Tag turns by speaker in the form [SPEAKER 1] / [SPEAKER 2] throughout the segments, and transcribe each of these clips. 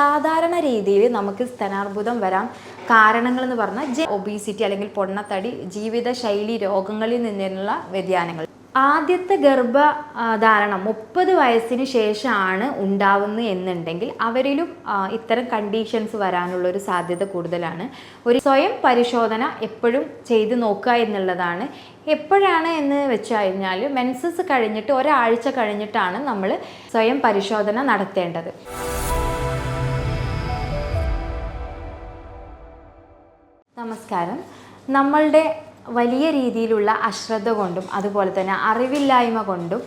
[SPEAKER 1] സാധാരണ രീതിയിൽ നമുക്ക് സ്തനാർബുദം വരാൻ കാരണങ്ങൾ എന്ന് പറഞ്ഞാൽ ഒബീസിറ്റി അല്ലെങ്കിൽ പൊണ്ണത്തടി ജീവിതശൈലി രോഗങ്ങളിൽ നിന്നുള്ള വ്യതിയാനങ്ങൾ. ആദ്യത്തെ ഗർഭധാരണം മുപ്പത് വയസ്സിന് ശേഷമാണ് ഉണ്ടാവുന്നത് എന്നുണ്ടെങ്കിൽ അവരിലും ഇത്തരം കണ്ടീഷൻസ് വരാനുള്ള ഒരു സാധ്യത കൂടുതലാണ്. ഒരു സ്വയം പരിശോധന എപ്പോഴും ചെയ്തു നോക്കുക എന്നുള്ളതാണ്. എപ്പോഴാണ് എന്ന് വെച്ച് കഴിഞ്ഞാൽ മെൻസസ് കഴിഞ്ഞിട്ട് ഒരാഴ്ച കഴിഞ്ഞിട്ടാണ് നമ്മൾ സ്വയം പരിശോധന നടത്തേണ്ടത്. നമസ്കാരം. നമ്മളുടെ വലിയ രീതിയിലുള്ള അശ്രദ്ധ കൊണ്ടും അതുപോലെ തന്നെ അറിവില്ലായ്മ കൊണ്ടും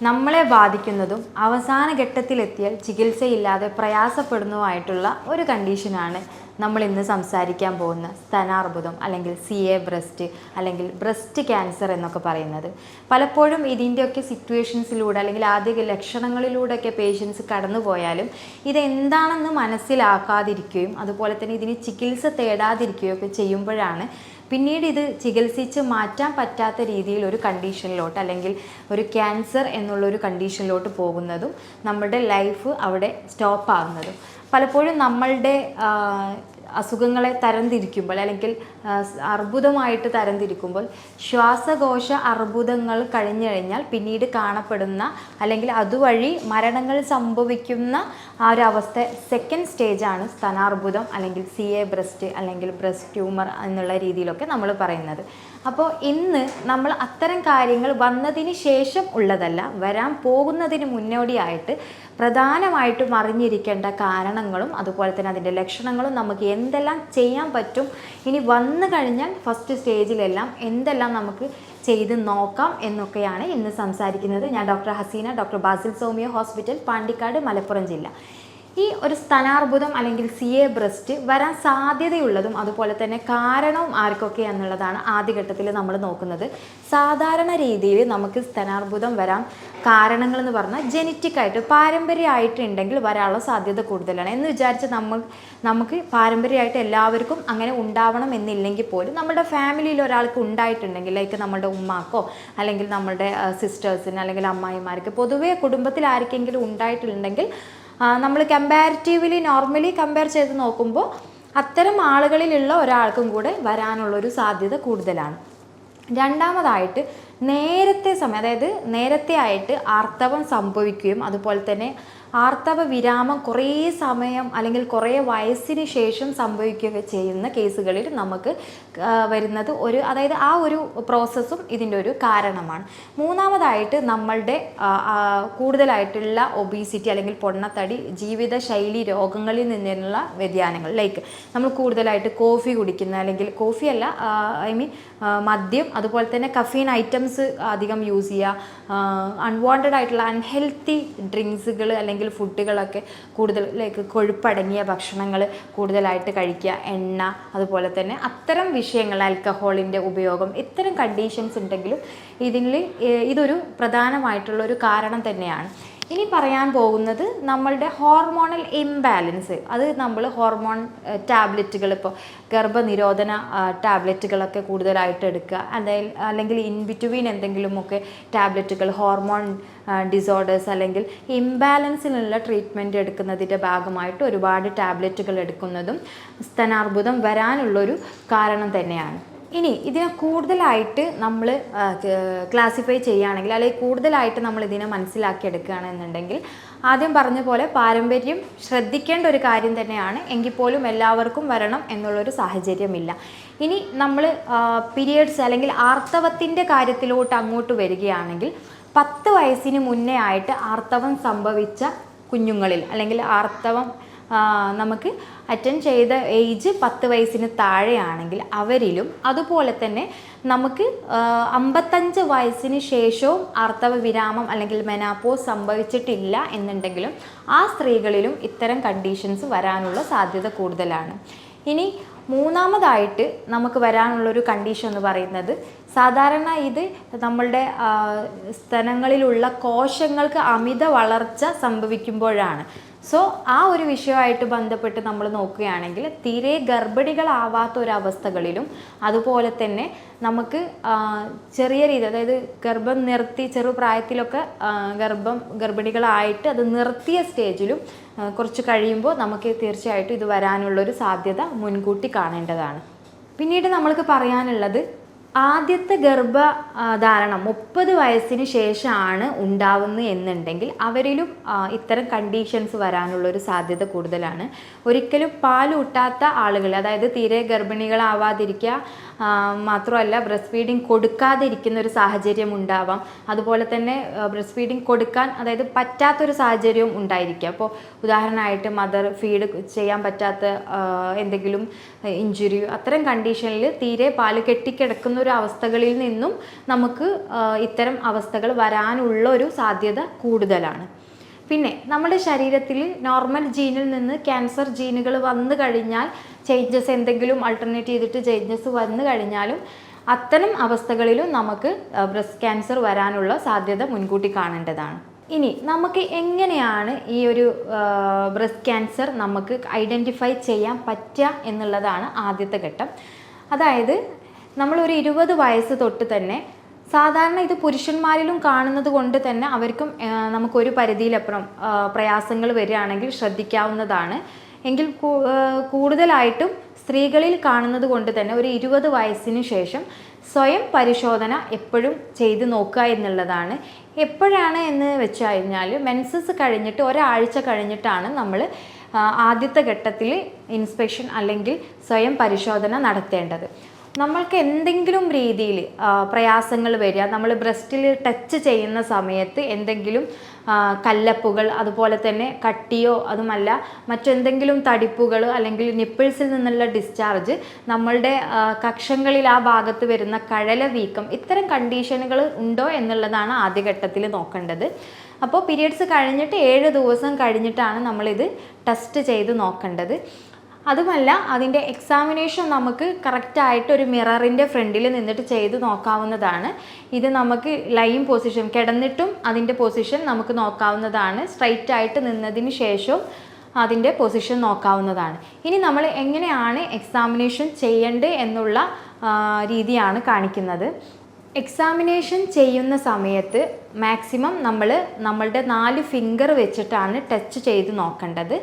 [SPEAKER 1] നമ്മളെ ബാധിക്കുന്നതും അവസാന ഘട്ടത്തിലെത്തിയാൽ ചികിത്സയില്ലാതെ പ്രയാസപ്പെടുന്നതുമായിട്ടുള്ള ഒരു കണ്ടീഷനാണ് നമ്മൾ ഇന്ന് സംസാരിക്കാൻ പോകുന്ന സ്തനാർബുദം അല്ലെങ്കിൽ സി എ ബ്രസ്റ്റ് അല്ലെങ്കിൽ ബ്രസ്റ്റ് ക്യാൻസർ എന്നൊക്കെ പറയുന്നത്. പലപ്പോഴും ഇതിന്റെയൊക്കെ സിറ്റുവേഷൻസിലൂടെ അല്ലെങ്കിൽ ആദ്യ ലക്ഷണങ്ങളിലൂടെയൊക്കെ പേഷ്യൻസ് കടന്നു പോയാലും ഇതെന്താണെന്ന് മനസ്സിലാക്കാതിരിക്കുകയും അതുപോലെ തന്നെ ഇതിന് ചികിത്സ തേടാതിരിക്കുകയും ഒക്കെ ചെയ്യുമ്പോഴാണ് പിന്നീട് ഇത് ചികിത്സിച്ച് മാറ്റാൻ പറ്റാത്ത രീതിയിൽ ഒരു കണ്ടീഷനിലോട്ട് അല്ലെങ്കിൽ ഒരു ക്യാൻസർ എന്നുള്ളൊരു കണ്ടീഷനിലോട്ട് പോകുന്നതും നമ്മുടെ ലൈഫ് അവിടെ സ്റ്റോപ്പ് ആകുന്നതും പലപ്പോഴും നമ്മളുടെ അസുഖങ്ങളെ തരംതിരിക്കുമ്പോൾ അല്ലെങ്കിൽ അർബുദമായിട്ട് തരംതിരിക്കുമ്പോൾ ശ്വാസകോശ അർബുദങ്ങൾ കഴിഞ്ഞു കഴിഞ്ഞാൽ പിന്നീട് കാണപ്പെടുന്ന അല്ലെങ്കിൽ അതുവഴി മരണങ്ങൾ സംഭവിക്കുന്ന ആ ഒരു അവസ്ഥ സെക്കൻഡ് സ്റ്റേജാണ് സ്തനാർബുദം അല്ലെങ്കിൽ സി എ ബ്രസ്റ്റ് അല്ലെങ്കിൽ ബ്രസ്റ്റ് ട്യൂമർ എന്നുള്ള രീതിയിലൊക്കെ നമ്മൾ പറയുന്നത്. അപ്പോൾ ഇന്ന് നമ്മൾ അത്തരം കാര്യങ്ങൾ വന്നതിന് ശേഷം ഉള്ളതല്ല വരാൻ പോകുന്നതിന് മുന്നോടിയായിട്ട് പ്രധാനമായിട്ടും അറിഞ്ഞിരിക്കേണ്ട കാരണങ്ങളും അതുപോലെ തന്നെ അതിന്റെ ലക്ഷണങ്ങളും നമുക്ക് എന്തെല്ലാം ചെയ്യാൻ പറ്റും. ഇനി വന്നു കഴിഞ്ഞാൽ ഫസ്റ്റ് സ്റ്റേജിലെല്ലാം എന്തെല്ലാം നമുക്ക് ചെയ്ത് നോക്കാം എന്നൊക്കെയാണ് ഇന്ന് സംസാരിക്കുന്നത്. ഞാൻ doctor Haseena doctor Basil സോമിയോ hospital Pandikkad Malappuram ജില്ല. ഈ ഒരു സ്തനാർബുദം അല്ലെങ്കിൽ സി എ ബ്രസ്റ്റ് വരാൻ സാധ്യതയുള്ളതും അതുപോലെ തന്നെ കാരണവും ആർക്കൊക്കെ എന്നുള്ളതാണ് ആദ്യഘട്ടത്തിൽ നമ്മൾ നോക്കുന്നത്. സാധാരണ രീതിയിൽ നമുക്ക് സ്തനാർബുദം വരാൻ കാരണങ്ങൾ എന്ന് പറഞ്ഞാൽ ജനറ്റിക് ആയിട്ട് പാരമ്പര്യമായിട്ട് ഉണ്ടെങ്കിൽ വരാനുള്ള സാധ്യത കൂടുതലാണ്. എന്ന് വിചാരിച്ച് നമ്മൾ നമുക്ക് പാരമ്പര്യമായിട്ട് എല്ലാവർക്കും അങ്ങനെ ഉണ്ടാവണം എന്നില്ലെങ്കിൽ പോലും നമ്മുടെ ഫാമിലിയിൽ ഒരാൾക്ക് ഉണ്ടായിട്ടുണ്ടെങ്കിൽ ലൈക്ക് നമ്മുടെ ഉമ്മാക്കോ അല്ലെങ്കിൽ നമ്മുടെ സിസ്റ്റേഴ്സിന് അല്ലെങ്കിൽ അമ്മായിമാർക്ക് പൊതുവേ കുടുംബത്തിൽ ആർക്കെങ്കിലും ഉണ്ടായിട്ടുണ്ടെങ്കിൽ നമ്മൾ കമ്പാരിറ്റീവ്ലി നോർമലി കമ്പയർ ചെയ്ത് നോക്കുമ്പോൾ അത്തരം ആളുകളിലുള്ള ഒരാൾക്കും കൂടെ വരാനുള്ളൊരു സാധ്യത കൂടുതലാണ്. രണ്ടാമതായിട്ട് നേരത്തെ സമയം അതായത് നേരത്തെ ആയിട്ട് ആർത്തവം സംഭവിക്കുകയും അതുപോലെ തന്നെ ആർത്തവ വിരാമം കുറേ സമയം അല്ലെങ്കിൽ കുറേ വയസ്സിന് ശേഷം സംഭവിക്കുകയൊക്കെ ചെയ്യുന്ന കേസുകളിൽ നമുക്ക് വരുന്നത് ഒരു അതായത് ആ ഒരു പ്രോസസ്സും ഇതിന്റെ ഒരു കാരണമാണ്. മൂന്നാമതായിട്ട് നമ്മളുടെ കൂടുതലായിട്ടുള്ള ഒബീസിറ്റി അല്ലെങ്കിൽ പൊണ്ണത്തടി ജീവിതശൈലി രോഗങ്ങളിൽ നിന്നുള്ള വ്യതിയാനങ്ങൾ ലൈക്ക് നമ്മൾ കൂടുതലായിട്ട് കോഫി കുടിക്കുന്ന അല്ലെങ്കിൽ കോഫി അല്ല ഐ മീൻ മദ്യം അതുപോലെ തന്നെ കഫീൻ ഐറ്റംസ് അധികം യൂസ് ചെയ്യുക അൺവാണ്ടഡ് ആയിട്ടുള്ള അൺഹെൽത്തി ഡ്രിങ്ക്സുകൾ അല്ലെങ്കിൽ ഫുഡുകളൊക്കെ കൂടുതൽ ലൈക്ക് കൊഴുപ്പടങ്ങിയ ഭക്ഷണങ്ങൾ കൂടുതലായിട്ട് കഴിക്കുക. എണ്ണ അതുപോലെ തന്നെ അത്തരം വിഷയങ്ങൾ ആൽക്കഹോളിന്റെ ഉപയോഗം ഇത്തരം കണ്ടീഷൻസ് ഉണ്ടെങ്കിലും ഇതിൽ ഇതൊരു പ്രധാനമായിട്ടുള്ള ഒരു കാരണം തന്നെയാണ്. ഇനി പറയാൻ പോകുന്നത് നമ്മളുടെ ഹോർമോണൽ ഇംബാലൻസ് അത് നമ്മൾ ഹോർമോൺ ടാബ്ലറ്റുകൾ ഇപ്പോൾ ഗർഭനിരോധന ടാബ്ലറ്റുകളൊക്കെ കൂടുതലായിട്ട് എടുക്കുക. അല്ലെങ്കിൽ അല്ലെങ്കിൽ ഇൻ ബിറ്റ്വീൻ എന്തെങ്കിലുമൊക്കെ ടാബ്ലറ്റുകൾ ഹോർമോൺ ഡിസോർഡേഴ്സ് അല്ലെങ്കിൽ ഇംബാലൻസിനുള്ള ട്രീറ്റ്മെന്റ് എടുക്കുന്നതിന്റെ ഭാഗമായിട്ട് ഒരുപാട് ടാബ്ലറ്റുകൾ എടുക്കുന്നതും സ്തനാർബുദം വരാനുള്ളൊരു കാരണം തന്നെയാണ്. ഇനി ഇതിനെ കൂടുതലായിട്ട് നമ്മൾ ക്ലാസിഫൈ ചെയ്യുകയാണെങ്കിൽ അല്ലെങ്കിൽ കൂടുതലായിട്ട് നമ്മൾ ഇതിനെ മനസ്സിലാക്കിയെടുക്കുകയാണെന്നുണ്ടെങ്കിൽ ആദ്യം പറഞ്ഞ പോലെ പാരമ്പര്യം ശ്രദ്ധിക്കേണ്ട ഒരു കാര്യം തന്നെയാണ് എങ്കിൽ പോലും എല്ലാവർക്കും വരണം എന്നുള്ളൊരു സാഹചര്യമില്ല. ഇനി നമ്മൾ പീരിയഡ്സ് അല്ലെങ്കിൽ ആർത്തവത്തിന്റെ കാര്യത്തിലോട്ട് അങ്ങോട്ട് വരികയാണെങ്കിൽ പത്ത് വയസ്സിന് മുന്നേ ആയിട്ട് ആർത്തവം സംഭവിച്ച കുഞ്ഞുങ്ങളിൽ അല്ലെങ്കിൽ ആർത്തവം നമുക്ക് അറ്റൻഡ് ചെയ്ത ഏജ് പത്ത് വയസ്സിന് താഴെയാണെങ്കിൽ അവരിലും അതുപോലെ തന്നെ നമുക്ക് അമ്പത്തഞ്ച് വയസ്സിന് ശേഷവും ആർത്തവ വിരാമം അല്ലെങ്കിൽ മെനാപ്പോസ് സംഭവിച്ചിട്ടില്ല എന്നുണ്ടെങ്കിലും ആ സ്ത്രീകളിലും ഇത്തരം കണ്ടീഷൻസ് വരാനുള്ള സാധ്യത കൂടുതലാണ്. ഇനി മൂന്നാമതായിട്ട് നമുക്ക് വരാനുള്ളൊരു കണ്ടീഷൻ എന്ന് പറയുന്നത് സാധാരണ ഇത് നമ്മളുടെ സ്ഥലങ്ങളിലുള്ള കോശങ്ങൾക്ക് അമിത വളർച്ച സംഭവിക്കുമ്പോഴാണ്. സോ ആ ഒരു വിഷയമായിട്ട് ബന്ധപ്പെട്ട് നമ്മൾ നോക്കുകയാണെങ്കിൽ തീരെ ഗർഭിണികളാവാത്ത ഒരവസ്ഥകളിലും അതുപോലെ തന്നെ നമുക്ക് ചെറിയ രീതി അതായത് ഗർഭം നിർത്തി ചെറുപ്രായത്തിലൊക്കെ ഗർഭം ഗർഭിണികളായിട്ട് അത് നിർത്തിയ സ്റ്റേജിലും കുറച്ച് കഴിയുമ്പോൾ നമുക്ക് തീർച്ചയായിട്ടും ഇത് വരാനുള്ളൊരു സാധ്യത മുൻകൂട്ടി കാണേണ്ടതാണ്. പിന്നീട് നമ്മൾക്ക് പറയാനുള്ളത് ആദ്യത്തെ ഗർഭ ധാരണം മുപ്പത് വയസ്സിന് ശേഷമാണ് ഉണ്ടാവുന്നത് എന്നുണ്ടെങ്കിൽ അവരിലും ഇത്തരം കണ്ടീഷൻസ് വരാനുള്ള ഒരു സാധ്യത കൂടുതലാണ്. ഒരിക്കലും പാലൂട്ടാത്ത ആളുകൾ അതായത് തീരെ ഗർഭിണികളാവാതിരിക്കുക മാത്രമല്ല ബ്രസ്റ്റ് ഫീഡിങ് കൊടുക്കാതിരിക്കുന്ന ഒരു സാഹചര്യം ഉണ്ടാവാം. അതുപോലെ തന്നെ ബ്രസ്റ്റ് ഫീഡിങ് കൊടുക്കാൻ അതായത് പറ്റാത്തൊരു സാഹചര്യവും ഉണ്ടായിരിക്കുക അപ്പോൾ ഉദാഹരണമായിട്ട് മദർ ഫീഡ് ചെയ്യാൻ പറ്റാത്ത എന്തെങ്കിലും ഇഞ്ചുറി അത്തരം കണ്ടീഷനിൽ തീരെ പാൽ കെട്ടിക്കിടക്കുന്ന ഒരു അവസ്ഥകളിൽ നിന്നും നമുക്ക് ഇത്തരം അവസ്ഥകൾ വരാനുള്ള ഒരു സാധ്യത കൂടുതലാണ്. പിന്നെ നമ്മുടെ ശരീരത്തിൽ നോർമൽ ജീനിൽ നിന്ന് ക്യാൻസർ ജീനുകൾ വന്നു കഴിഞ്ഞാൽ ചേഞ്ചസ് എന്തെങ്കിലും അൾട്ടർനേറ്റ് ചെയ്തിട്ട് ചേഞ്ചസ് വന്നു കഴിഞ്ഞാലും അത്തരം അവസ്ഥകളിലും നമുക്ക് ബ്രസ്റ്റ് ക്യാൻസർ വരാനുള്ള സാധ്യത മുൻകൂട്ടി കാണേണ്ടതാണ്. ഇനി നമുക്ക് എങ്ങനെയാണ് ഈ ഒരു ബ്രസ്റ്റ് ക്യാൻസർ നമുക്ക് ഐഡന്റിഫൈ ചെയ്യാൻ പറ്റുക എന്നുള്ളതാണ് ആദ്യത്തെ ഘട്ടം. അതായത് നമ്മളൊരു ഇരുപത് വയസ്സ് തൊട്ട് തന്നെ സാധാരണ ഇത് പുരുഷന്മാരിലും കാണുന്നത് കൊണ്ട് തന്നെ അവർക്കും നമുക്കൊരു പരിധിയിലപ്പുറം പ്രയാസങ്ങൾ വരികയാണെങ്കിൽ ശ്രദ്ധിക്കാവുന്നതാണ്. എങ്കിൽ കൂടുതലായിട്ടും സ്ത്രീകളിൽ കാണുന്നത് കൊണ്ട് തന്നെ ഒരു ഇരുപത് വയസ്സിന് ശേഷം സ്വയം പരിശോധന എപ്പോഴും ചെയ്ത് നോക്കുക എന്നുള്ളതാണ്. എപ്പോഴാണ് എന്ന് വെച്ച് കഴിഞ്ഞാൽ മെൻസസ് കഴിഞ്ഞിട്ട് ഒരാഴ്ച കഴിഞ്ഞിട്ടാണ് നമ്മൾ ആദ്യത്തെ ഘട്ടത്തിൽ ഇൻസ്പെക്ഷൻ അല്ലെങ്കിൽ സ്വയം പരിശോധന നടത്തേണ്ടത്. നമ്മൾക്ക് എന്തെങ്കിലും രീതിയിൽ പ്രയാസങ്ങൾ വരിക നമ്മൾ ബ്രസ്റ്റിൽ ടച്ച് ചെയ്യുന്ന സമയത്ത് എന്തെങ്കിലും കല്ലപ്പുകൾ അതുപോലെ തന്നെ കട്ടിയോ അതുമല്ല മറ്റെന്തെങ്കിലും തടിപ്പുകൾ അല്ലെങ്കിൽ നിപ്പിൾസിൽ നിന്നുള്ള ഡിസ്ചാർജ് നമ്മളുടെ കക്ഷങ്ങളിൽ ആ ഭാഗത്ത് വരുന്ന കഴല വീക്കം ഇത്തരം കണ്ടീഷനുകൾ ഉണ്ടോ എന്നുള്ളതാണ് ആദ്യഘട്ടത്തിൽ നോക്കേണ്ടത്. അപ്പോൾ പീരിയഡ്സ് കഴിഞ്ഞിട്ട് ഏഴ് ദിവസം കഴിഞ്ഞിട്ടാണ് നമ്മളിത് ടെസ്റ്റ് ചെയ്ത് നോക്കേണ്ടത്. അതുമല്ല അതിന്റെ എക്സാമിനേഷൻ നമുക്ക് കറക്റ്റായിട്ട് ഒരു മിററിന്റെ ഫ്രണ്ടിൽ നിന്നിട്ട് ചെയ്ത് നോക്കാവുന്നതാണ്. ഇത് നമുക്ക് ലൈൻ പൊസിഷൻ കിടന്നിട്ടും അതിന്റെ പൊസിഷൻ നമുക്ക് നോക്കാവുന്നതാണ്. സ്ട്രൈറ്റ് ആയിട്ട് നിന്നതിന് ശേഷവും അതിന്റെ പൊസിഷൻ നോക്കാവുന്നതാണ്. ഇനി നമ്മൾ എങ്ങനെയാണ് എക്സാമിനേഷൻ ചെയ്യേണ്ടത് എന്നുള്ള രീതിയാണ് കാണിക്കുന്നത്. എക്സാമിനേഷൻ ചെയ്യുന്ന സമയത്ത് മാക്സിമം നമ്മൾ നമ്മളുടെ നാല് ഫിംഗർ വെച്ചിട്ടാണ് ടച്ച് ചെയ്ത് നോക്കേണ്ടത്.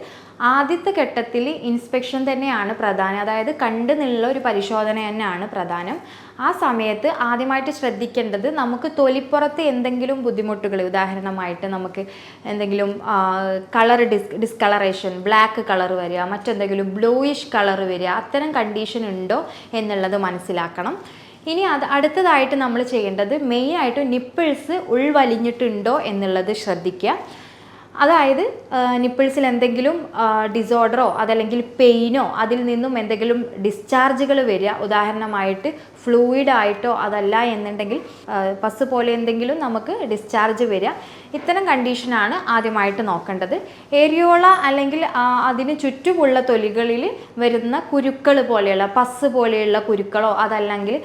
[SPEAKER 1] ആദ്യത്തെ ഘട്ടത്തിൽ ഇൻസ്പെക്ഷൻ തന്നെയാണ് പ്രധാനം. അതായത് കണ്ടു നിന്നുള്ള ഒരു പരിശോധന തന്നെയാണ് പ്രധാനം. ആ സമയത്ത് ആദ്യമായിട്ട് ശ്രദ്ധിക്കേണ്ടത് നമുക്ക് തൊലിപ്പുറത്ത് എന്തെങ്കിലും ബുദ്ധിമുട്ടുകൾ ഉദാഹരണമായിട്ട് നമുക്ക് എന്തെങ്കിലും colour dis discolouration black colour വരിക മറ്റെന്തെങ്കിലും ബ്ലൂയിഷ് കളർ വരിക അത്തരം കണ്ടീഷൻ ഉണ്ടോ എന്നുള്ളത് മനസ്സിലാക്കണം. ഇനി അത് അടുത്തതായിട്ട് നമ്മൾ ചെയ്യേണ്ടത് മെയിനായിട്ട് നിപ്പിൾസ് ഉൾവലിഞ്ഞിട്ടുണ്ടോ എന്നുള്ളത് ശ്രദ്ധിക്കുക. അതായത് നിപ്പിൾസിൽ എന്തെങ്കിലും ഡിസോർഡറോ അതല്ലെങ്കിൽ പെയിനോ അതിൽ നിന്നും എന്തെങ്കിലും ഡിസ്ചാർജുകൾ വരിക. ഉദാഹരണമായിട്ട് ഫ്ലൂയിഡ് ആയിട്ടോ അതല്ല എന്നുണ്ടെങ്കിൽ പസ് പോലെ എന്തെങ്കിലും നമുക്ക് ഡിസ്ചാർജ് വരിക. ഇത്തരം കണ്ടീഷനാണ് ആദ്യമായിട്ട് നോക്കേണ്ടത്. ഏരിയോള അല്ലെങ്കിൽ അതിന് ചുറ്റുമുള്ള തൊലികളിൽ വരുന്ന കുരുക്കൾ പോലെയുള്ള പസ് പോലെയുള്ള കുരുക്കളോ അതല്ലെങ്കിൽ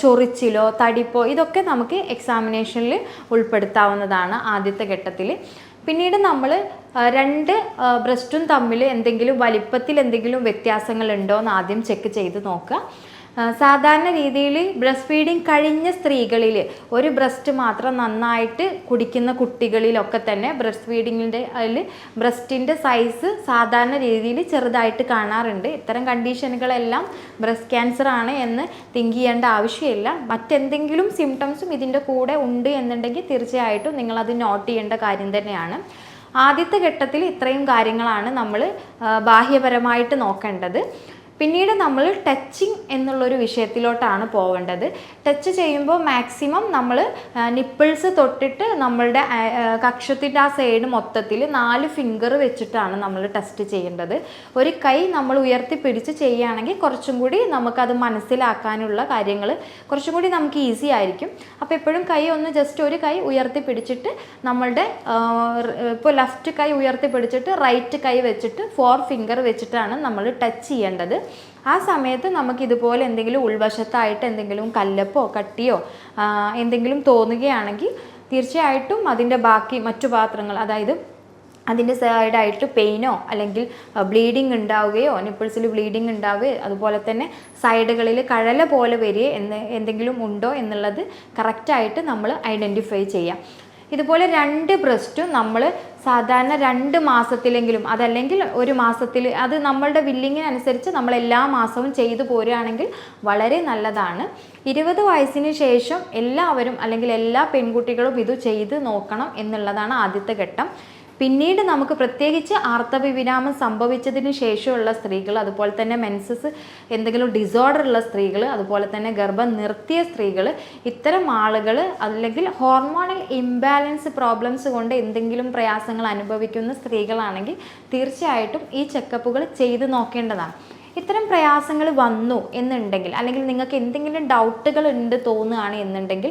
[SPEAKER 1] ചൊറിച്ചിലോ തടിപ്പോ ഇതൊക്കെ നമുക്ക് എക്സാമിനേഷനിൽ ഉൾപ്പെടുത്താവുന്നതാണ് ആദ്യത്തെ ഘട്ടത്തിൽ പിന്നീട് നമ്മൾ രണ്ട് ബ്രസ്റ്റും തമ്മിൽ എന്തെങ്കിലും വലിപ്പത്തിൽ എന്തെങ്കിലും വ്യത്യാസങ്ങൾ ഉണ്ടോ എന്ന് ആദ്യം ചെക്ക് ചെയ്ത് നോക്കുക. സാധാരണ രീതിയിൽ ബ്രസ്റ്റ് ഫീഡിങ് കഴിഞ്ഞ സ്ത്രീകളിൽ ഒരു ബ്രസ്റ്റ് മാത്രം നന്നായിട്ട് കുടിക്കുന്ന കുട്ടികളിലൊക്കെ തന്നെ ബ്രസ്റ്റ് ഫീഡിങ്ങിന്റെ അതിൽ ബ്രസ്റ്റിന്റെ സൈസ് സാധാരണ രീതിയിൽ ചെറുതായിട്ട് കാണാറുണ്ട്. ഇത്തരം കണ്ടീഷനുകളെല്ലാം ബ്രസ്റ്റ് ക്യാൻസർ ആണ് എന്ന് തിങ്ക് ചെയ്യേണ്ട ആവശ്യമില്ല. മറ്റെന്തെങ്കിലും സിംറ്റംസും ഇതിന്റെ കൂടെ ഉണ്ട് എന്നുണ്ടെങ്കിൽ തീർച്ചയായിട്ടും നിങ്ങളത് നോട്ട് ചെയ്യേണ്ട കാര്യം തന്നെയാണ്. ആദ്യത്തെ ഘട്ടത്തിൽ ഇത്രയും കാര്യങ്ങളാണ് നമ്മൾ ബാഹ്യപരമായിട്ട് നോക്കേണ്ടത്. പിന്നീട് നമ്മൾ ടച്ചിങ് എന്നുള്ളൊരു വിഷയത്തിലോട്ടാണ് പോവേണ്ടത്. ടച്ച് ചെയ്യുമ്പോൾ മാക്സിമം നമ്മൾ നിപ്പിൾസ് തൊട്ടിട്ട് നമ്മളുടെ കക്ഷത്തിന്റെ ആ സൈഡ് മൊത്തത്തിൽ നാല് ഫിംഗർ വെച്ചിട്ടാണ് നമ്മൾ ടെസ്റ്റ് ചെയ്യേണ്ടത്. ഒരു കൈ നമ്മൾ ഉയർത്തി പിടിച്ച് ചെയ്യുകയാണെങ്കിൽ കുറച്ചും കൂടി നമുക്കത് മനസ്സിലാക്കാനുള്ള കാര്യങ്ങൾ കുറച്ചും കൂടി നമുക്ക് ഈസി ആയിരിക്കും. അപ്പോൾ എപ്പോഴും കൈ ഒന്ന് ജസ്റ്റ് ഒരു കൈ ഉയർത്തി പിടിച്ചിട്ട് നമ്മളുടെ ഇപ്പോൾ ലെഫ്റ്റ് കൈ ഉയർത്തി പിടിച്ചിട്ട് റൈറ്റ് കൈ വെച്ചിട്ട് ഫോർ ഫിംഗർ വെച്ചിട്ടാണ് നമ്മൾ ടച്ച് ചെയ്യേണ്ടത്. ആ സമയത്ത് നമുക്ക് ഇതുപോലെ എന്തെങ്കിലും ഉൾവശത്തായിട്ട് എന്തെങ്കിലും കല്ലപ്പോ കട്ടിയോ എന്തെങ്കിലും തോന്നുകയാണെങ്കിൽ തീർച്ചയായിട്ടും അതിന്റെ ബാക്കി മറ്റു പാത്രങ്ങൾ അതായത് അതിന്റെ സൈഡായിട്ട് പെയിനോ അല്ലെങ്കിൽ ബ്ലീഡിങ് ഉണ്ടാവുകയോ നിപ്പിൾസിൽ ബ്ലീഡിങ് ഉണ്ടാവുകയോ അതുപോലെ തന്നെ സൈഡുകളിൽ കഴല പോലെ വരികയോ എന്ന് എന്തെങ്കിലും ഉണ്ടോ എന്നുള്ളത് കറക്റ്റായിട്ട് നമ്മൾ ഐഡന്റിഫൈ ചെയ്യാം. ഇതുപോലെ രണ്ട് ബ്രസ്റ്റും നമ്മൾ സാധാരണ രണ്ട് മാസത്തിലെങ്കിലും അതല്ലെങ്കിൽ ഒരു മാസത്തിൽ അത് നമ്മളുടെ ബില്ലിങ്ങിനനുസരിച്ച് നമ്മൾ എല്ലാ മാസവും ചെയ്തു പോരുകയാണെങ്കിൽ വളരെ നല്ലതാണ്. ഇരുപത് വയസ്സിന് ശേഷം എല്ലാവരും അല്ലെങ്കിൽ എല്ലാ പെൺകുട്ടികളും ഇത് ചെയ്ത് നോക്കണം എന്നുള്ളതാണ് ആദ്യത്തെ ഘട്ടം. പിന്നീട് നമുക്ക് പ്രത്യേകിച്ച് ആർത്തവ വിരാമം സംഭവിച്ചതിന് ശേഷമുള്ള സ്ത്രീകൾ അതുപോലെ തന്നെ മെൻസസ് എന്തെങ്കിലും ഡിസോർഡർ ഉള്ള സ്ത്രീകൾ അതുപോലെ തന്നെ ഗർഭം നിർത്തിയ സ്ത്രീകൾ ഇത്തരം ആളുകൾ അല്ലെങ്കിൽ ഹോർമോണൽ ഇംബാലൻസ് പ്രോബ്ലംസ് കൊണ്ട് എന്തെങ്കിലും പ്രയാസങ്ങൾ അനുഭവിക്കുന്ന സ്ത്രീകളാണെങ്കിൽ തീർച്ചയായിട്ടും ഈ ചെക്കപ്പുകൾ ചെയ്ത് നോക്കേണ്ടതാണ്. ഇത്തരം പ്രയാസങ്ങൾ വന്നു എന്നുണ്ടെങ്കിൽ അല്ലെങ്കിൽ നിങ്ങൾക്ക് എന്തെങ്കിലും ഡൗട്ടുകൾ ഉണ്ട് തോന്നുകയാണ് എന്നുണ്ടെങ്കിൽ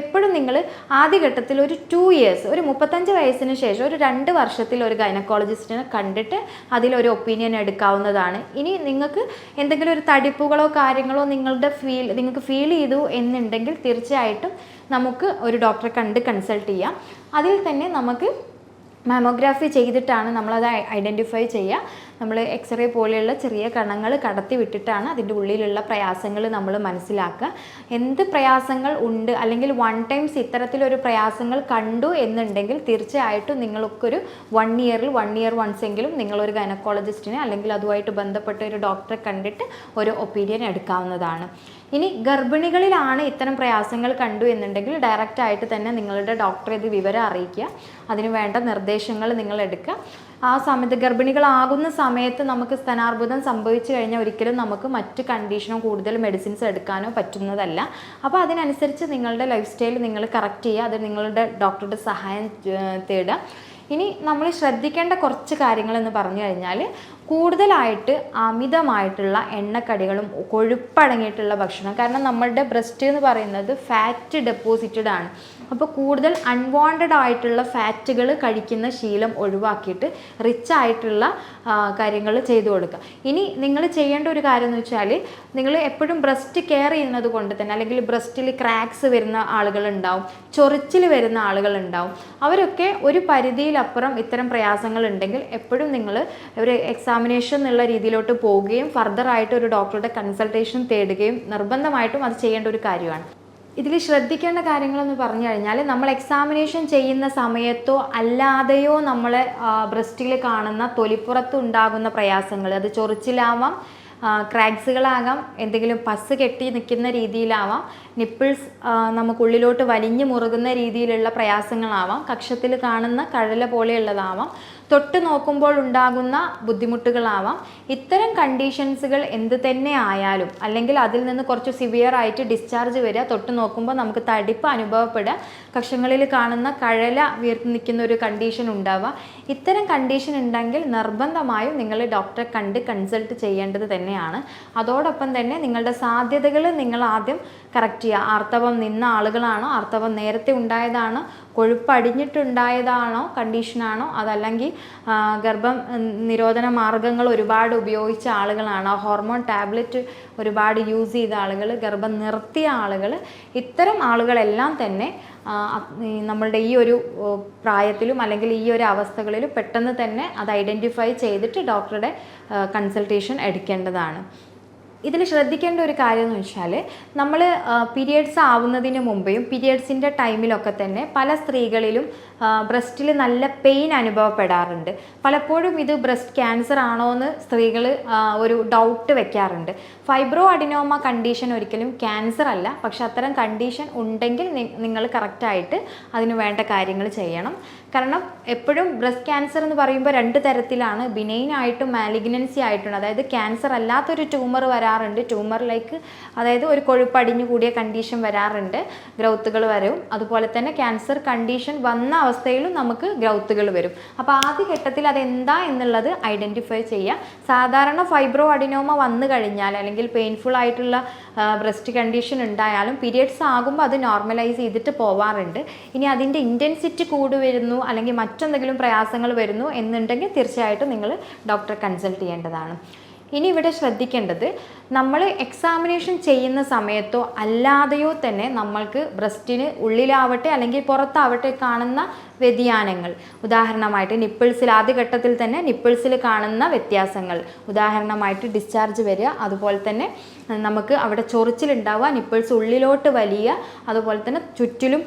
[SPEAKER 1] എപ്പോഴും നിങ്ങൾ ആദ്യഘട്ടത്തിൽ ഒരു ടു ഇയേഴ്സ് ഒരു മുപ്പത്തഞ്ച് വയസ്സിന് ശേഷം ഒരു രണ്ട് വർഷത്തിൽ ഒരു ഗൈനക്കോളജിസ്റ്റിനെ കണ്ടിട്ട് അതിലൊരു ഒപ്പീനിയൻ എടുക്കാവുന്നതാണ്. ഇനി നിങ്ങൾക്ക് എന്തെങ്കിലും ഒരു തടിപ്പുകളോ കാര്യങ്ങളോ നിങ്ങളുടെ ഫീൽ നിങ്ങൾക്ക് ഫീൽ ചെയ്തു എന്നുണ്ടെങ്കിൽ തീർച്ചയായിട്ടും നമുക്ക് ഒരു ഡോക്ടറെ കണ്ട് കൺസൾട്ട് ചെയ്യാം. അതിൽ തന്നെ നമുക്ക് മാമോഗ്രാഫി ചെയ്തിട്ടാണ് നമ്മളത് ഐഡന്റിഫൈ ചെയ്യുക. നമ്മൾ എക്സ്റേ പോലെയുള്ള ചെറിയ കണങ്ങൾ കടത്തി വിട്ടിട്ടാണ് അതിന്റെ ഉള്ളിലുള്ള പ്രയാസങ്ങൾ നമ്മൾ മനസ്സിലാക്കുക. എന്ത് പ്രയാസങ്ങൾ ഉണ്ട്? അല്ലെങ്കിൽ വൺ ടൈംസ് ഇത്തരത്തിലൊരു പ്രയാസങ്ങൾ കണ്ടു എന്നുണ്ടെങ്കിൽ തീർച്ചയായിട്ടും നിങ്ങൾക്കൊരു വൺ ഇയറിൽ വൺ ഇയർ വൺസ് എങ്കിലും നിങ്ങളൊരു ഗൈനക്കോളജിസ്റ്റിനെ അല്ലെങ്കിൽ അതുമായിട്ട് ബന്ധപ്പെട്ട ഒരു ഡോക്ടറെ കണ്ടിട്ട് ഒരു ഒപ്പീനിയൻ എടുക്കാവുന്നതാണ്. ഇനി ഗർഭിണികളിലാണ് ഇത്തരം പ്രയാസങ്ങൾ കണ്ടു എന്നുണ്ടെങ്കിൽ ഡയറക്റ്റ് ആയിട്ട് തന്നെ നിങ്ങളുടെ ഡോക്ടറെ ഇത് വിവരം അറിയിക്കുക. അതിന് വേണ്ട നിർദ്ദേശങ്ങൾ നിങ്ങൾ എടുക്കുക. ആ സമയത്ത് ഗർഭിണികളാകുന്ന സമയത്ത് നമുക്ക് സ്തനാർബുദം സംഭവിച്ചു കഴിഞ്ഞാൽ ഒരിക്കലും നമുക്ക് മറ്റ് കണ്ടീഷനോ കൂടുതൽ മെഡിസിൻസ് എടുക്കാനോ പറ്റുന്നതല്ല. അപ്പോൾ അതിനനുസരിച്ച് നിങ്ങളുടെ ലൈഫ് സ്റ്റൈൽ നിങ്ങൾ കറക്റ്റ് ചെയ്യുക. അത് നിങ്ങളുടെ ഡോക്ടറുടെ സഹായം തേടുക. ഇനി നമ്മൾ ശ്രദ്ധിക്കേണ്ട കുറച്ച് കാര്യങ്ങളെന്ന് പറഞ്ഞു കഴിഞ്ഞാൽ കൂടുതലായിട്ട് അമിതമായിട്ടുള്ള എണ്ണക്കടികളും കൊഴുപ്പടങ്ങിയിട്ടുള്ള ഭക്ഷണം. കാരണം നമ്മളുടെ ബ്രസ്റ്റ് എന്ന് പറയുന്നത് ഫാറ്റ് ഡെപ്പോസിറ്റഡ് ആണ്. അപ്പോൾ കൂടുതൽ അൺവാണ്ടഡ് ആയിട്ടുള്ള ഫാറ്റുകൾ കഴിക്കുന്ന ശീലം ഒഴിവാക്കിയിട്ട് റിച്ച് ആയിട്ടുള്ള കാര്യങ്ങൾ ചെയ്തു കൊടുക്കുക. ഇനി നിങ്ങൾ ചെയ്യേണ്ട ഒരു കാര്യം എന്ന് വെച്ചാൽ നിങ്ങൾ എപ്പോഴും ബ്രസ്റ്റ് കെയർ ചെയ്യുന്നത് കൊണ്ട് തന്നെ അല്ലെങ്കിൽ ബ്രസ്റ്റിൽ ക്രാക്സ് വരുന്ന ആളുകൾ ഉണ്ടാവും ചൊറിച്ചിൽ വരുന്ന ആളുകൾ ഉണ്ടാവും. അവരൊക്കെ ഒരു പരിധിയിലപ്പുറം ഇത്തരം പ്രയാസങ്ങൾ ഉണ്ടെങ്കിൽ എപ്പോഴും നിങ്ങൾ ഒരു എക്സാമിനേഷൻ എന്നുള്ള രീതിയിലോട്ട് പോവുകയും ഫർദർ ആയിട്ട് ഒരു ഡോക്ടറുടെ കൺസൾട്ടേഷൻ തേടുകയും നിർബന്ധമായിട്ടും അത് ചെയ്യേണ്ട ഒരു കാര്യമാണ്. ഇതിൽ ശ്രദ്ധിക്കേണ്ട കാര്യങ്ങളെന്ന് പറഞ്ഞു കഴിഞ്ഞാൽ നമ്മൾ എക്സാമിനേഷൻ ചെയ്യുന്ന സമയത്തോ അല്ലാതെയോ നമ്മൾ ബ്രസ്റ്റിൽ കാണുന്ന തൊലിപ്പുറത്ത് ഉണ്ടാകുന്ന പ്രയാസങ്ങൾ അത് ചൊറിച്ചിലാവാം ക്രാക്സുകളാകാം എന്തെങ്കിലും പസ് കെട്ടി നിൽക്കുന്ന രീതിയിലാവാം നിപ്പിൾസ് നമുക്കുള്ളിലോട്ട് വലിഞ്ഞു മുറുകുന്ന രീതിയിലുള്ള പ്രയാസങ്ങളാവാം കക്ഷത്തിൽ കാണുന്ന കഴല പോലെയുള്ളതാവാം തൊട്ട് നോക്കുമ്പോൾ ഉണ്ടാകുന്ന ബുദ്ധിമുട്ടുകളാവാം. ഇത്തരം കണ്ടീഷൻസുകൾ എന്ത് തന്നെ ആയാലും അല്ലെങ്കിൽ അതിൽ നിന്ന് കുറച്ച് സിവിയർ ആയിട്ട് ഡിസ്ചാർജ് വരിക തൊട്ട് നോക്കുമ്പോൾ നമുക്ക് തടിപ്പ് അനുഭവപ്പെടുക കക്ഷങ്ങളിൽ കാണുന്ന കഴല വീർത്ത് നിൽക്കുന്ന ഒരു കണ്ടീഷൻ ഉണ്ടാവുക. ഇത്തരം കണ്ടീഷൻ ഉണ്ടെങ്കിൽ നിർബന്ധമായും നിങ്ങൾ ഡോക്ടറെ കണ്ട് കൺസൾട്ട് ചെയ്യേണ്ടത് തന്നെയാണ്. അതോടൊപ്പം തന്നെ നിങ്ങളുടെ സാധ്യതകൾ നിങ്ങൾ ആദ്യം കറക്റ്റ് ചെയ്യുക. ആർത്തവം നിന്ന ആളുകളാണോ ആർത്തവം നേരത്തെ ഉണ്ടായതാണോ കൊഴുപ്പടിഞ്ഞിട്ടുണ്ടായതാണോ കണ്ടീഷനാണോ അതല്ലെങ്കിൽ ഗർഭം നിരോധന മാർഗങ്ങൾ ഒരുപാട് ഉപയോഗിച്ച ആളുകളാണ്. ഹോർമോൺ ടാബ്ലറ്റ് ഒരുപാട് യൂസ് ചെയ്ത ആളുകൾ ഗർഭം നിർത്തിയ ആളുകൾ ഇത്തരം ആളുകളെല്ലാം തന്നെ നമ്മളുടെ ഈ ഒരു പ്രായത്തിലും അല്ലെങ്കിൽ ഈ ഒരു അവസ്ഥകളിലും പെട്ടെന്ന് തന്നെ അത് ഐഡന്റിഫൈ ചെയ്തിട്ട് ഡോക്ടറുടെ കൺസൾട്ടേഷൻ എടുക്കേണ്ടതാണ്. ഇതിൽ ശ്രദ്ധിക്കേണ്ട ഒരു കാര്യം എന്ന് വെച്ചാൽ നമ്മൾ പീരിയഡ്സ് ആവുന്നതിന് മുമ്പേയും പീരിയഡ്സിന്റെ ടൈമിലൊക്കെ തന്നെ പല സ്ത്രീകളിലും ബ്രസ്റ്റിൽ നല്ല പെയിൻ അനുഭവപ്പെടാറുണ്ട്. പലപ്പോഴും ഇത് ബ്രസ്റ്റ് ക്യാൻസർ ആണോ എന്ന് സ്ത്രീകൾ ഒരു ഡൗട്ട് വെക്കാറുണ്ട്. ഫൈബ്രോ അഡിനോമ കണ്ടീഷൻ ഒരിക്കലും ക്യാൻസർ അല്ല. പക്ഷെ അത്തരം കണ്ടീഷൻ ഉണ്ടെങ്കിൽ നിങ്ങൾ കറക്റ്റായിട്ട് അതിന് വേണ്ട കാര്യങ്ങൾ ചെയ്യണം. കാരണം എപ്പോഴും ബ്രസ്റ്റ് ക്യാൻസർ എന്ന് പറയുമ്പോൾ രണ്ട് തരത്തിലാണ്. ബിനൈൻ ആയിട്ടും മാലിഗ്നൻസി ആയിട്ടുണ്ട് അതായത് ക്യാൻസർ അല്ലാത്തൊരു ട്യൂമർ വരാറുണ്ട്. ട്യൂമറിലേക്ക് അതായത് ഒരു കൊഴുപ്പടിഞ്ഞു കൂടിയ കണ്ടീഷൻ വരാറുണ്ട് ഗ്രൗത്തുകൾ വരും അതുപോലെ തന്നെ ക്യാൻസർ കണ്ടീഷൻ വന്ന അവസ്ഥയിലും നമുക്ക് ഗ്രൗത്തുകൾ വരും. അപ്പോൾ ആദ്യ ഘട്ടത്തിൽ അതെന്താ എന്നുള്ളത് ഐഡന്റിഫൈ ചെയ്യുക സാധാരണ ഫൈബ്രോ അഡിനോമ വന്നു കഴിഞ്ഞാൽ അല്ലെങ്കിൽ പെയിൻഫുൾ ആയിട്ടുള്ള ബ്രസ്റ്റ് കണ്ടീഷൻ ഉണ്ടായാലും പീരിയഡ്സ് ആകുമ്പോൾ അത് നോർമലൈസ് ചെയ്തിട്ട് പോവാറുണ്ട്. ഇനി അതിന്റെ ഇന്റൻസിറ്റി കൂടി വരുന്നു അല്ലെങ്കിൽ മറ്റെന്തെങ്കിലും പ്രയാസങ്ങൾ വരുന്നു എന്നുണ്ടെങ്കിൽ തീർച്ചയായിട്ടും നിങ്ങൾ ഡോക്ടറെ കൺസൾട്ട് ചെയ്യേണ്ടതാണ്. ഇനി ഇവിടെ ശ്രദ്ധിക്കേണ്ടത് നമ്മൾ എക്സാമിനേഷൻ ചെയ്യുന്ന സമയത്തോ അല്ലാതെയോ തന്നെ നമ്മൾക്ക് ബ്രസ്റ്റിന് ഉള്ളിലാവട്ടെ അല്ലെങ്കിൽ പുറത്താവട്ടെ കാണുന്ന വ്യതിയാനങ്ങൾ. ഉദാഹരണമായിട്ട് നിപ്പിൾസിൽ ആദ്യഘട്ടത്തിൽ തന്നെ നിപ്പിൾസിൽ കാണുന്ന വ്യത്യാസങ്ങൾ. ഉദാഹരണമായിട്ട് ഡിസ്ചാർജ് വരിക അതുപോലെ തന്നെ നമുക്ക് അവിടെ ചൊറിച്ചിലുണ്ടാവുക നിപ്പിൾസ് ഉള്ളിലോട്ട് വലിയ അതുപോലെ തന്നെ ചുറ്റിലും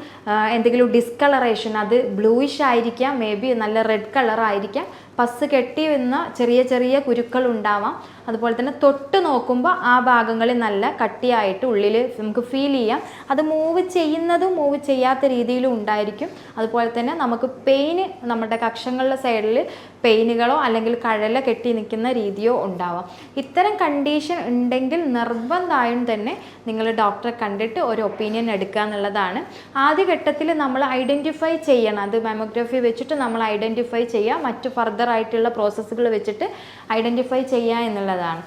[SPEAKER 1] എന്തെങ്കിലും ഡിസ്കളറേഷൻ അത് ബ്ലൂയിഷ് ആയിരിക്കാം മേ ബി നല്ല റെഡ് കളർ ആയിരിക്കാം പസ് കെട്ടി വന്ന ചെറിയ ചെറിയ കുരുക്കൾ ഉണ്ടാവാം. അതുപോലെ തന്നെ തൊട്ട് നോക്കുമ്പോൾ ആ ഭാഗങ്ങളിൽ നല്ല കട്ടിയായിട്ട് ഉള്ളിൽ നമുക്ക് ഫീൽ ചെയ്യാം. അത് മൂവ് ചെയ്യുന്നതും മൂവ് ചെയ്യാത്ത രീതിയിലും ഉണ്ടായിരിക്കും. അതുപോലെ തന്നെ നമുക്ക് പെയിന് നമ്മുടെ കക്ഷങ്ങളുടെ സൈഡിൽ പെയിനുകളോ അല്ലെങ്കിൽ കഴല കെട്ടി നിൽക്കുന്ന രീതിയോ ഉണ്ടാവാം. ഇത്തരം കണ്ടീഷൻ ഉണ്ടെങ്കിൽ നിർബന്ധമായും തന്നെ നിങ്ങൾ ഡോക്ടറെ കണ്ടിട്ട് ഒരു ഒപ്പീനിയൻ എടുക്കുക എന്നുള്ളതാണ്. ആദ്യഘട്ടത്തിൽ നമ്മൾ ഐഡന്റിഫൈ ചെയ്യണം. അത് മാമോഗ്രഫി വെച്ചിട്ട് നമ്മൾ ഐഡന്റിഫൈ ചെയ്യുക. മറ്റ് ഫർദർ ആയിട്ടുള്ള പ്രോസസ്സുകൾ വെച്ചിട്ട് ഐഡന്റിഫൈ ചെയ്യുക എന്നുള്ളതാണ്.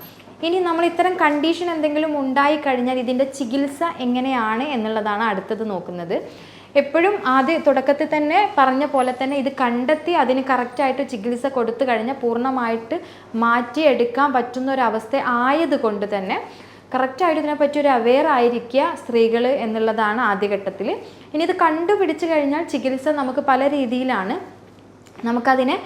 [SPEAKER 1] ഇനി നമ്മൾ ഇത്തരം കണ്ടീഷൻ എന്തെങ്കിലും ഉണ്ടായി കഴിഞ്ഞാൽ ഇതിന്റെ ചികിത്സ എങ്ങനെയാണ് എന്നുള്ളതാണ് അടുത്തത് നോക്കുന്നത്. എപ്പോഴും ആദ്യ തുടക്കത്തിൽ തന്നെ പറഞ്ഞ പോലെ തന്നെ ഇത് കണ്ടെത്തി അതിന് കറക്റ്റായിട്ട് ചികിത്സ കൊടുത്തു കഴിഞ്ഞാൽ പൂർണമായിട്ട് മാറ്റിയെടുക്കാൻ പറ്റുന്ന ഒരു അവസ്ഥ ആയതുകൊണ്ട് തന്നെ കറക്റ്റായിട്ട് ഇതിനെപ്പറ്റി ഒരു അവെയർ ആയിരിക്കുക സ്ത്രീകൾ എന്നുള്ളതാണ് ആദ്യഘട്ടത്തിൽ ഇനി ഇത് കണ്ടുപിടിച്ചു കഴിഞ്ഞാൽ ചികിത്സ നമുക്ക് പല രീതിയിലാണ്. നമുക്കതിനെ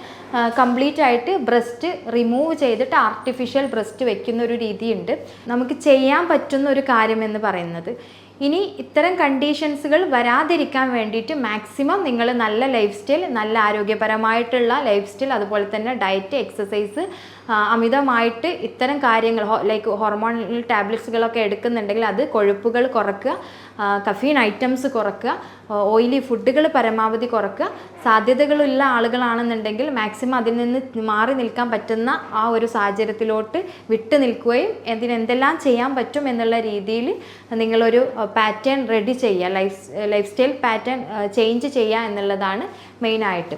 [SPEAKER 1] കംപ്ലീറ്റ് ആയിട്ട് ബ്രസ്റ്റ് റിമൂവ് ചെയ്തിട്ട് ആർട്ടിഫിഷ്യൽ ബ്രസ്റ്റ് വെക്കുന്ന ഒരു രീതിയുണ്ട്. നമുക്ക് ചെയ്യാൻ പറ്റുന്ന ഒരു കാര്യമെന്ന് പറയുന്നത്. ഇനി ഇത്തരം കണ്ടീഷൻസുകൾ വരാതിരിക്കാൻ വേണ്ടിയിട്ട് മാക്സിമം നിങ്ങൾ നല്ല ലൈഫ് സ്റ്റൈൽ നല്ല ആരോഗ്യപരമായിട്ടുള്ള ലൈഫ് സ്റ്റൈൽ അതുപോലെ തന്നെ ഡയറ്റ് എക്സസൈസ് അമിതമായിട്ട് ഇത്തരം കാര്യങ്ങൾ ലൈക്ക് ഹോർമോണൽ ടാബ്ലറ്റ്സുകളൊക്കെ എടുക്കുന്നുണ്ടെങ്കിൽ അത് കൊഴുപ്പുകൾ കുറക്കുക കഫീൻ ഐറ്റംസ് കുറക്കുക ഓയിലി ഫുഡുകൾ പരമാവധി കുറക്കുക. സാധ്യതകളുള്ള ആളുകളാണെന്നുണ്ടെങ്കിൽ മാക്സിമം അതിൽ നിന്ന് മാറി നിൽക്കാൻ പറ്റുന്ന ആ ഒരു സാഹചര്യത്തിലോട്ട് വിട്ടു നിൽക്കുകയും അതിന് ചെയ്യാൻ പറ്റും എന്നുള്ള രീതിയിൽ നിങ്ങളൊരു പാറ്റേൺ റെഡി ചെയ്യുക life lifestyle pattern change ചെയ്യുക എന്നുള്ളതാണ് മെയിനായിട്ട്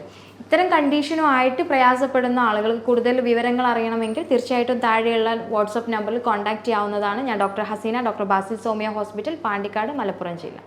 [SPEAKER 1] ഇത്തരം കണ്ടീഷനുമായിട്ട് പ്രയാസപ്പെടുന്ന ആളുകൾ കൂടുതൽ വിവരങ്ങൾ അറിയണമെങ്കിൽ തീർച്ചയായിട്ടും താഴെയുള്ള വാട്സപ്പ് നമ്പറിൽ കോൺടാക്റ്റ് ചെയ്യാവുന്നതാണ്. ഞാൻ doctor Haseena doctor Basil സോമിയ hospital Pandikkad Malappuram ജില്ല.